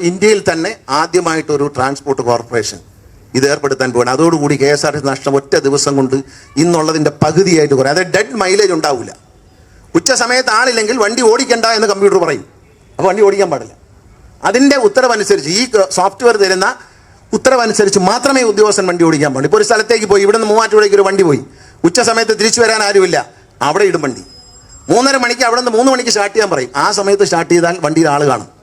ഇന്ത്യയിൽ തന്നെ ആദ്യമായിട്ട് ഒരു ട്രാൻസ്പോർട്ട് കോർപ്പറേഷൻ ഇത് ഏർപ്പെടുത്താൻ പോകണം അതോടുകൂടി കെ എസ് ആർ ടി നഷ്ടം ഒറ്റ ദിവസം കൊണ്ട് ഇന്നുള്ളതിന്റെ പകുതിയായിട്ട് കുറയും. അതായത് ഡെഡ് മൈലേജ് ഉണ്ടാവില്ല ഉച്ച സമയത്ത് ആളില്ലെങ്കിൽ വണ്ടി ഓടിക്കണ്ട എന്ന് കമ്പ്യൂട്ടർ പറയും. അപ്പോൾ വണ്ടി ഓടിക്കാൻ പാടില്ല. അതിന്റെ ഉത്തരവനുസരിച്ച് ഈ സോഫ്റ്റ്വെയർ തരുന്ന ഉത്തരവനുസരിച്ച് മാത്രമേ ഉദ്യോഗസ്ഥൻ വണ്ടി ഓടിക്കാൻ പാടുള്ളൂ. ഇപ്പോൾ ഒരു സ്ഥലത്തേക്ക് പോയി ഇവിടുന്ന് മൂവാറ്റുപുഴയ്ക്ക് ഒരു വണ്ടി പോയി. ഉച്ച സമയത്ത് തിരിച്ചു വരാൻ ആരുമില്ല. അവിടെ ഇടും വണ്ടി. മൂന്നര മണിക്ക് അവിടെ നിന്ന് മൂന്ന് മണിക്ക് സ്റ്റാർട്ട് ചെയ്യാൻ പറയും. ആ സമയത്ത് സ്റ്റാർട്ട് ചെയ്താൽ വണ്ടിയിൽ ആൾ കാണും.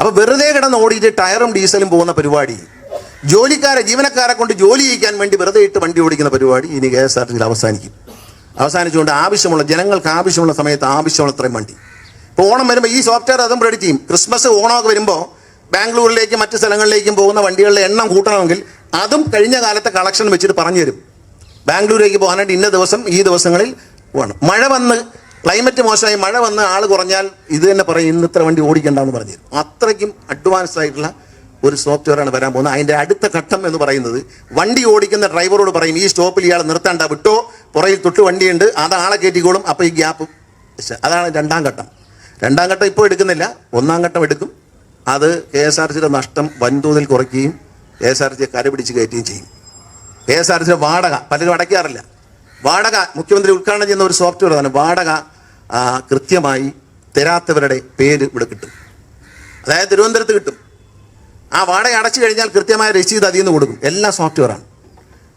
അപ്പോൾ വെറുതെ കിടന്ന് ഓടിയിട്ട് ടയറും ഡീസലും പോകുന്ന പരിപാടി. ജോലിക്കാരെ ജീവനക്കാരെ കൊണ്ട് ജോലി ചെയ്യിക്കാൻ വേണ്ടി വെറുതെ ഇട്ട് വണ്ടി ഓടിക്കുന്ന പരിപാടി ഇനി കെ എസ് ആർ ടിയിൽ അവസാനിക്കും. അവസാനിച്ചുകൊണ്ട് ആവശ്യമുള്ള ജനങ്ങൾക്ക് ആവശ്യമുള്ള സമയത്ത് ആവശ്യമുള്ള അത്രയും വണ്ടി. ഇപ്പോൾ ഓണം വരുമ്പോൾ ഈ സോഫ്റ്റ്വെയർ അതും റെഡി ചെയ്യും ക്രിസ്മസ് ഓണമൊക്കെ വരുമ്പോൾ ബാംഗ്ലൂരിലേക്കും മറ്റ് സ്ഥലങ്ങളിലേക്കും പോകുന്ന വണ്ടികളുടെ എണ്ണം കൂട്ടണമെങ്കിൽ അതും കഴിഞ്ഞ കാലത്തെ കളക്ഷൻ വെച്ചിട്ട് പറഞ്ഞു തരും ബാംഗ്ലൂരേക്ക് പോകാനായിട്ട് ഇന്ന ദിവസം ഈ ദിവസങ്ങളിൽ വേണം. മഴ വന്ന് ക്ലൈമറ്റ് മോശമായി മഴ വന്ന് ആൾ കുറഞ്ഞാൽ ഇത് തന്നെ പറയും ഇന്ന് ഇത്ര വണ്ടി ഓടിക്കണ്ടെന്ന് പറഞ്ഞു. തരും അത്രയ്ക്കും അഡ്വാൻസ് ആയിട്ടുള്ള ഒരു സോഫ്റ്റ്വെയറാണ് വരാൻ പോകുന്നത്. അതിന്റെ അടുത്ത ഘട്ടം എന്ന് പറയുന്നത് വണ്ടി ഓടിക്കുന്ന ഡ്രൈവറോട് പറയും ഈ സ്റ്റോപ്പിൽ ഇയാൾ നിർത്താണ്ട വിട്ടോ? പുറയിൽ തൊട്ട് വണ്ടിയുണ്ട് അത് ആളെ കയറ്റിക്കോളും. അപ്പോൾ ഈ ഗ്യാപ്പ് അതാണ് രണ്ടാം ഘട്ടം. രണ്ടാം ഘട്ടം ഇപ്പോൾ എടുക്കുന്നില്ല. ഒന്നാം ഘട്ടം എടുക്കും. അത് കെ എസ് ആർ സിയുടെ നഷ്ടം വൻതോതിൽ കുറയ്ക്കുകയും കെ എസ് ആർ സിയെ കരപിടിച്ച് കയറ്റുകയും ചെയ്യും. കെ എസ് ആർ സിയുടെ വാടക പലരും അടയ്ക്കാറില്ല. വാടക മുഖ്യമന്ത്രി ഉദ്ഘാടനം ചെയ്യുന്ന ഒരു സോഫ്റ്റ്വെയർ ആണ് വാടക കൃത്യമായി തരാത്തവരുടെ പേര് ഇവിടെ കിട്ടും. അതായത് തിരുവനന്തപുരത്ത് കിട്ടും. ആ വാടക അടച്ചു കഴിഞ്ഞാൽ കൃത്യമായ രസീത് അതിൽ നിന്ന് കൊടുക്കും. എല്ലാ സോഫ്റ്റ്വെയറാണ്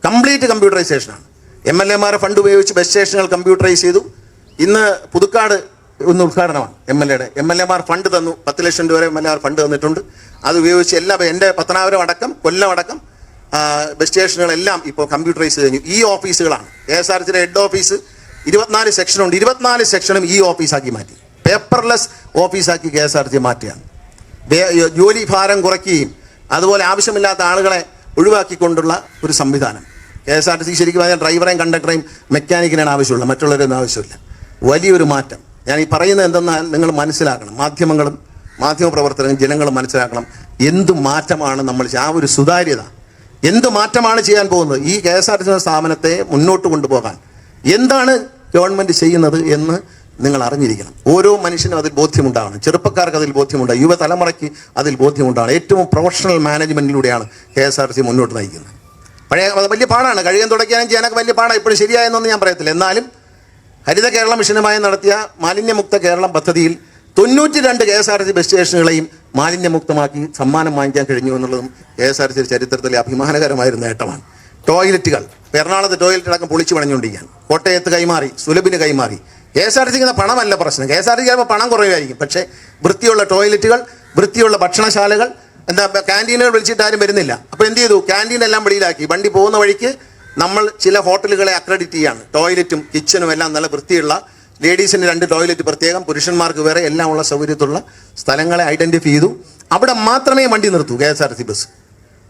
കംപ്ലീറ്റ് കമ്പ്യൂട്ടറൈസേഷനാണ് എം എൽ എമാരെ ഫണ്ട് ഉപയോഗിച്ച് ബസ് സ്റ്റേഷനുകൾ കമ്പ്യൂട്ടറൈസ് ചെയ്തു. ഇന്ന് പുതുക്കാട് ഒന്ന് ഉദ്ഘാടനമാണ് എം എൽ എയുടെ. എം എൽ എമാർ ഫണ്ട് തന്നു. പത്ത് ലക്ഷം രൂപ എം എൽ എമാർ ഫണ്ട് തന്നിട്ടുണ്ട്. അത് ഉപയോഗിച്ച് എല്ലാ എന്റെ പത്തനാപുരം അടക്കം കൊല്ലം അടക്കം ബസ് സ്റ്റേഷനുകളെല്ലാം ഇപ്പോൾ കമ്പ്യൂട്ടറൈസ് കഴിഞ്ഞു ഈ ഓഫീസുകളാണ്. കെ എസ് ആർ സിയുടെ ഹെഡ് ഓഫീസ് ഇരുപത്തിനാല് സെക്ഷനുണ്ട് ഇരുപത്തിനാല് സെക്ഷനും ഈ ഓഫീസാക്കി മാറ്റി. പേപ്പർലെസ് ഓഫീസാക്കി കെ എസ് ആർ സി മാറ്റുകയാണ്. വേ- ജോലി ഭാരം കുറയ്ക്കുകയും അതുപോലെ ആവശ്യമില്ലാത്ത ആളുകളെ ഒഴിവാക്കിക്കൊണ്ടുള്ള ഒരു സംവിധാനം. K S R T C ശരിക്കും പറഞ്ഞാൽ ഡ്രൈവറെയും കണ്ടക്ടറെയും മെക്കാനിക്കിനാണ് ആവശ്യമുള്ളത്. മറ്റുള്ളവരൊന്നും ആവശ്യമില്ല. വലിയൊരു മാറ്റം. ഞാൻ ഈ പറയുന്നത് എന്തെന്നാൽ നിങ്ങൾ മനസ്സിലാക്കണം. മാധ്യമങ്ങളും മാധ്യമപ്രവർത്തകരും ജനങ്ങളും മനസ്സിലാക്കണം. എന്ത് മാറ്റമാണ് നമ്മൾ ആ ഒരു സുതാര്യത. എന്ത് മാറ്റമാണ് ചെയ്യാൻ പോകുന്നത്? ഈ K S R T C സ്ഥാപനത്തെ മുന്നോട്ട് കൊണ്ടുപോകാൻ. എന്താണ് ഗവൺമെന്റ് ചെയ്യുന്നത് എന്ന് നിങ്ങൾ അറിഞ്ഞിരിക്കണം. ഓരോ മനുഷ്യനും അതിൽ ബോധ്യമുണ്ടാവണം. ചെറുപ്പക്കാർക്ക് അതിൽ ബോധ്യമുണ്ടാകും യുവതലമുറയ്ക്ക് അതിൽ ബോധ്യമുണ്ടാകണം ഏറ്റവും പ്രൊഫഷണൽ മാനേജ്മെന്റിലൂടെയാണ് കെ എസ് ആർ സി മുന്നോട്ട് നയിക്കുന്നത്. പഴയ വലിയ പാടാണ്. കഴിയാൻ തുടക്കാനും ചെയ്യാനൊക്കെ വലിയ പാടാണ് ഇപ്പോഴും ശരിയായെന്നൊന്നും ഞാൻ പറയത്തില്ല. എന്നാലും ഹരിത കേരള മിഷനുമായി നടത്തിയ മാലിന്യമുക്ത കേരളം പദ്ധതിയിൽ തൊണ്ണൂറ്റി രണ്ട് K S R T bus സ്റ്റേഷനുകളെയും മാലിന്യമുക്തമാക്കി സമ്മാനം വാങ്ങിക്കാൻ കഴിഞ്ഞു എന്നുള്ളതും കെ എസ് ആർ ടി ചരിത്രത്തിലെ അഭിമാനകരമായ ഒരു നേട്ടമാണ്. ടോയ്ലറ്റുകൾ എറണാകുളത്ത് ടോയ്ലറ്റ് അടക്കം പൊളിച്ചു പണിഞ്ഞുകൊണ്ടിരിക്കുകയാണ്. കോട്ടയത്ത് കൈമാറി സുലഭിന് കൈമാറി. കെ എസ് ആർ ടി സിക്കുന്ന പണമല്ല പ്രശ്നം. കെ എസ് ആർ ടി ചിലപ്പോൾ പണം കുറവായിരിക്കും പക്ഷേ വൃത്തിയുള്ള ടോയ്ലറ്റുകൾ വൃത്തിയുള്ള ഭക്ഷണശാലകൾ എന്താ ക്യാന്റീനുകൾ വിളിച്ചിട്ട് ആരും വരുന്നില്ല. അപ്പോൾ എന്ത് ചെയ്തു? ക്യാന്റീൻ എല്ലാം വെളിയിലാക്കി. വണ്ടി പോകുന്ന വഴിക്ക് നമ്മൾ ചില ഹോട്ടലുകളെ അക്രഡിറ്റ് ചെയ്യാണ്. ടോയ്ലറ്റും കിച്ചണും എല്ലാം നല്ല വൃത്തിയുള്ള ലേഡീസിന് രണ്ട് ടോയ്ലറ്റ് പ്രത്യേകം പുരുഷന്മാർക്ക് വേറെ എല്ലാം ഉള്ള സൗകര്യത്തുള്ള സ്ഥലങ്ങളെ ഐഡന്റിഫൈ ചെയ്തു. അവിടെ മാത്രമേ വണ്ടി നിർത്തൂ K S R T C.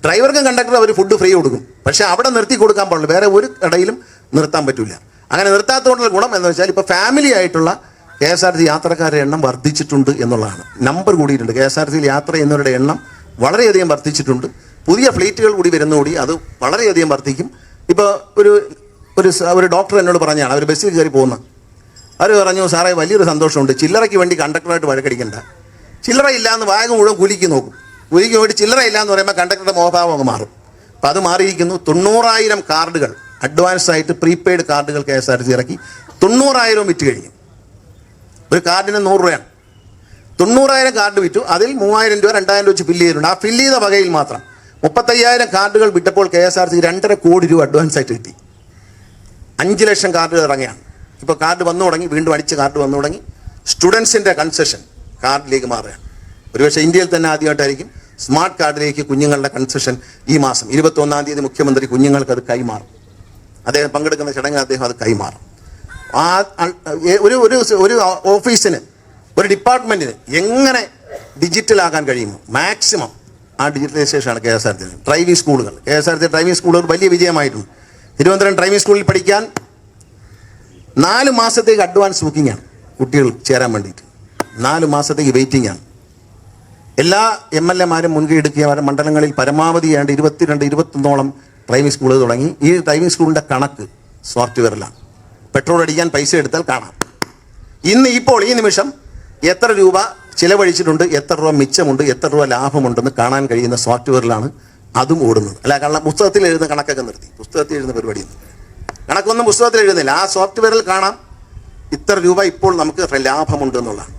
ഡ്രൈവർക്കും കണ്ടക്ടറും അവർ ഫുഡ് ഫ്രീ കൊടുക്കും. പക്ഷേ അവിടെ നിർത്തി കൊടുക്കാൻ പാടില്ല വേറെ ഒരു കടയിലും നിർത്താൻ പറ്റില്ല അങ്ങനെ നിർത്താത്തതുകൊണ്ടുള്ള ഗുണം എന്ന് വെച്ചാൽ ഇപ്പോൾ ഫാമിലി ആയിട്ടുള്ള കെ എസ് ആർ സി യാത്രക്കാരുടെ എണ്ണം വർദ്ധിച്ചിട്ടുണ്ട് എന്നുള്ളതാണ്. നമ്പർ കൂടിയിട്ടുണ്ട്. കെ എസ് ആർ സിയിൽ യാത്ര ചെയ്യുന്നവരുടെ എണ്ണം വളരെയധികം വർദ്ധിച്ചിട്ടുണ്ട്. പുതിയ ഫ്ലീറ്റുകൾ കൂടി വരുന്നതോടി അത് വളരെയധികം വർദ്ധിക്കും. ഇപ്പോൾ ഒരു ഒരു ഒരു ഡോക്ടർ എന്നോട് പറഞ്ഞാണ് അവർ ബസ്സിൽ കയറി പോകുന്ന അവർ പറഞ്ഞു സാറേ വലിയൊരു സന്തോഷമുണ്ട്. ചില്ലറയ്ക്ക് വേണ്ടി കണ്ടക്ടറായിട്ട് വഴക്കടിക്കണ്ട. ചില്ലറ ഇല്ല എന്ന് വാഗ മുഴുവൻ കുലിക്ക് നോക്കും. കുലിക്ക് പോയിട്ട് ചില്ലറ ഇല്ല എന്ന് പറയുമ്പോൾ കണ്ടക്ടറുടെ മോഹഭാവം അങ്ങ് മാറും. അപ്പം അത് മാറിയിരിക്കുന്നു. തൊണ്ണൂറായിരം കാർഡുകൾ അഡ്വാൻസ് ആയിട്ട് പ്രീപെയ്ഡ് കാർഡുകൾ കെ എസ് ആർ ടി ഇറക്കി. തൊണ്ണൂറായിരം വിറ്റ് കഴിഞ്ഞു. ഒരു കാർഡിന് നൂറ് രൂപയാണ്. തൊണ്ണൂറായിരം കാർഡ് വിറ്റു. അതിൽ മൂവായിരം രൂപ രണ്ടായിരം രൂപ വെച്ച് ഫില്ല് ചെയ്തിട്ടുണ്ട്. ആ ഫില്ല് ചെയ്ത വകയിൽ മാത്രം മുപ്പത്തയ്യായിരം കാർഡുകൾ വിട്ടപ്പോൾ കെ എസ് ആർ സി രണ്ടര കോടി രൂപ അഡ്വാൻസ് ആയിട്ട് കിട്ടി. അഞ്ച് ലക്ഷം കാർഡുകൾ ഇറങ്ങിയാണ്. ഇപ്പോൾ കാർഡ് വന്നു തുടങ്ങി വീണ്ടും അടിച്ച് കാർഡ് വന്നു തുടങ്ങി. സ്റ്റുഡൻസിന്റെ കൺസെഷൻ കാർഡിലേക്ക് മാറുകയാണ്. ഒരുപക്ഷെ ഇന്ത്യയിൽ തന്നെ ആദ്യമായിട്ടായിരിക്കും സ്മാർട്ട് കാർഡിലേക്ക് കുഞ്ഞുങ്ങളുടെ കൺസെഷൻ ഈ മാസം ഇരുപത്തൊന്നാം തീയതി മുഖ്യമന്ത്രി കുഞ്ഞുങ്ങൾക്ക് അത് കൈമാറും. അദ്ദേഹം പങ്കെടുക്കുന്ന ചടങ്ങിൽ അദ്ദേഹം അത് കൈമാറും. ആ ഒരു ഒരു ഒരു ഓഫീസിന് ഒരു ഡിപ്പാർട്ട്മെന്റിന് എങ്ങനെ ഡിജിറ്റലാകാൻ കഴിയുമോ? മാക്സിമം ആ ഡിജിറ്റലൈസേഷനാണ് K S R T driving സ്കൂളുകൾ K S R T driving സ്കൂളുകൾ വലിയ വിജയമായിട്ടുണ്ട്. തിരുവനന്തപുരം ഡ്രൈവിംഗ് സ്കൂളിൽ പഠിക്കാൻ നാല് മാസത്തേക്ക് അഡ്വാൻസ് ബുക്കിംഗ് ആണ് കുട്ടികൾ ചേരാൻ വേണ്ടിയിട്ട്. നാല് മാസത്തേക്ക് വെയിറ്റിംഗ് ആണ്. എല്ലാ എം എൽ എമാരും മുൻകൈ എടുക്കുക. മണ്ഡലങ്ങളിൽ പരമാവധി ഏതാണ്ട് ഇരുപത്തിരണ്ട് ഇരുപത്തൊന്നോളം ഡ്രൈവിംഗ് സ്കൂളുകൾ തുടങ്ങി. ഈ ഡ്രൈവിംഗ് സ്കൂളിന്റെ കണക്ക് സോഫ്റ്റ്വെയറിലാണ് പെട്രോൾ അടിക്കാൻ പൈസ എടുത്താൽ കാണാം. ഇന്ന് ഇപ്പോൾ ഈ നിമിഷം എത്ര രൂപ ചിലവഴിച്ചിട്ടുണ്ട് എത്ര രൂപ മിച്ചമുണ്ട് എത്ര രൂപ ലാഭമുണ്ടെന്ന് കാണാൻ കഴിയുന്ന സോഫ്റ്റ്വെയറിലാണ് അതും ഓടുന്നത്. അല്ല കാരണം പുസ്തകത്തിൽ എഴുതുന്ന കണക്കൊക്കെ നിർത്തി. പുസ്തകത്തിൽ എഴുതുന്ന പരിപാടിയൊന്നും. കണക്കൊന്നും പുസ്തകത്തിൽ എഴുതുന്നില്ല. ആ സോഫ്റ്റ്വെയറിൽ കാണാം ഇത്ര രൂപ ഇപ്പോൾ നമുക്ക് ലാഭമുണ്ട് എന്നുള്ളതാണ്